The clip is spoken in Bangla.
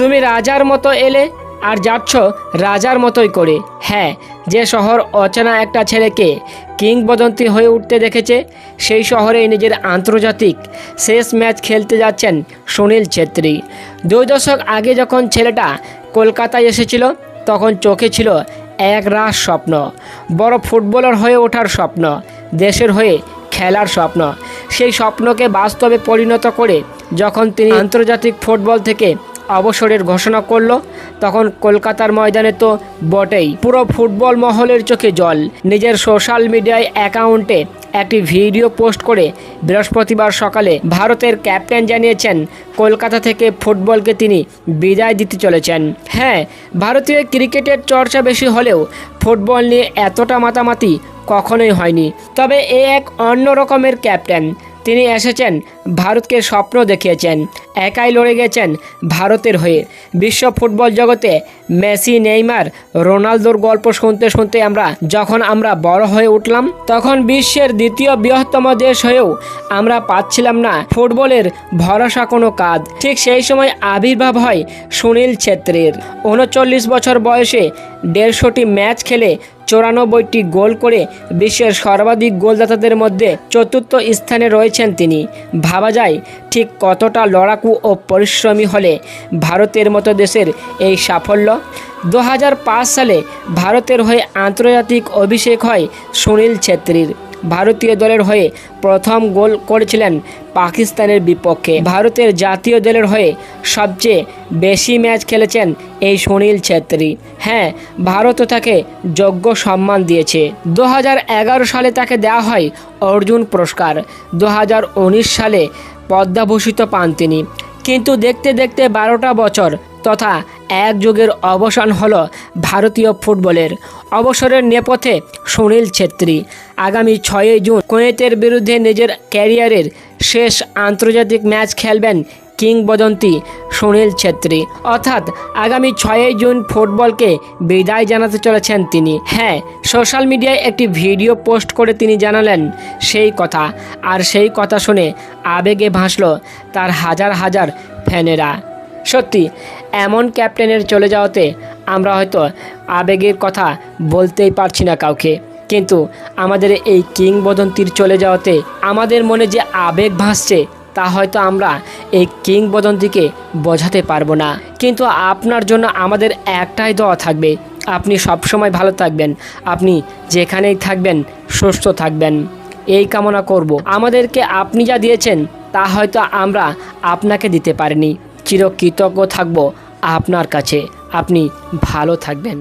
তুমি রাজার মতো এলে আর যাচ্ছ রাজার মতোই করে। হ্যাঁ যে শহর অচেনা একটা ছেলেকে কিংবদন্তি হয়ে উঠতে দেখেছে, সেই শহরে নিজের আন্তর্জাতিক শেষ ম্যাচ খেলতে যাচ্ছেন সুনীল ছেত্রী। দুই দশক আগে যখন ছেলেটা কলকাতায় এসেছিল, তখন চোখে ছিল এক রাস স্বপ্ন। বড় ফুটবলার হয়ে ওঠার স্বপ্ন, দেশের হয়ে খেলার স্বপ্ন। সেই স্বপ্নকে বাস্তবে পরিণত করে যখন তিনি আন্তর্জাতিক ফুটবল থেকে অবসরের ঘোষণা করল, তখন কলকাতার ময়দানে তো বটেই। পুরো ফুটবল মহলের চোখে জল। নিজের সোশ্যাল মিডিয়ায় অ্যাকাউন্টে একটি ভিডিও পোস্ট করে বৃহস্পতিবার সকালে ভারতের ক্যাপ্টেন জানিয়েছেন, কলকাতা থেকে ফুটবলকে তিনি বিদায় দিতে চলেছেন। হ্যাঁ ভারতীয় ক্রিকেটের চর্চা বেশি হলেও ফুটবল নিয়ে এতটা মাতামাতি কখনোই হয়নি। তবে এ এক অন্য রকমের ক্যাপ্টেন। তিনি এসেছেন ভারতকে স্বপ্ন দেখিয়েছেন, একাই লড়ে গেছেন ভারতের হয়ে। বিশ্ব ফুটবল জগতে মেসি, নেইমার, রোনালদোর গল্প শুনতে শুনতে আমরা, যখন আমরা বড় হয়ে উঠলাম, তখন বিশ্বের দ্বিতীয় বৃহত্তম দেশ হয়েও আমরা পাচ্ছিলাম না ফুটবলের ভরসা কোনো কাজ ঠিক সেই সময় আবির্ভাব হয় সুনীল ছেত্রীর। উনচল্লিশ বছর বয়সে দেড়শোটি ম্যাচ খেলে চৌরানব্বইটি গোল করে বিশ্বের সর্বাধিক গোলদাতাদের মধ্যে চতুর্থ স্থানে রয়েছেন তিনি। ভাবা যায়, ঠিক কতটা লড়াকু ও পরিশ্রমী হলে ভারতের মতো দেশের এই সাফল্য? দু হাজার পাঁচ সালে ভারতের হয়ে আন্তর্জাতিক অভিষেক হয় সুনীল ছেত্রীর। ভারতীয় দলের হয়ে প্রথম গোল করেছিলেন পাকিস্তানের বিপক্ষে। ভারতের জাতীয় দলের হয়ে সবচেয়ে বেশি ম্যাচ খেলেছেন এই সুনীল ছেত্রী। হ্যাঁ ভারতও তাকে যোগ্য সম্মান দিয়েছে। দু হাজার এগারো সালে তাকে দেওয়া হয় অর্জুন পুরস্কার। দু হাজার উনিশ সালে পদ্মাভূষিত পান তিনি। কিন্তু দেখতে দেখতে বারোটা বছর তথা এক যুগের অবসান হলো ভারতীয় ফুটবলের। অবসরের নেপথে সুনীল ছেত্রী। আগামী ছয়ই জুন কুয়েতের বিরুদ্ধে নিজের ক্যারিয়ারের শেষ আন্তর্জাতিক ম্যাচ খেলবেন কিংবদন্তি সুনীল ছেত্রী। অর্থাৎ আগামী ছয়ই জুন ফুটবলকে বিদায় জানাতে চলেছেন তিনি। হ্যাঁ সোশ্যাল মিডিয়ায় একটি ভিডিও পোস্ট করে তিনি জানালেন, সেই কথা। আর সেই কথা শুনে আবেগে ভাসল তার হাজার হাজার ফ্যানেরা। সত্যি, এমন ক্যাপ্টেনের চলে যাওয়াতে আমরা হয়তো আবেগের কথা বলতেই পারছি না কাউকে। কিন্তু আমাদের এই কিংবদন্তির চলে যাওয়াতে আমাদের মনে যে আবেগ ভাসছে, তা হয়তো আমরা এই কিংবদন্তিকে বোঝাতে পারব না। কিন্তু আপনার জন্য আমাদের একটাই দোয়া থাকবে। আপনি সবসময় ভালো থাকবেন। আপনি যেখানেই থাকবেন, সুস্থ থাকবেন। এই কামনা করব। আমাদেরকে আপনি যা দিয়েছেন, তা হয়তো আমরা আপনাকে দিতে পারিনি। চিরকৃতজ্ঞ থাকব আপনার কাছে। আপনি ভালো থাকবেন।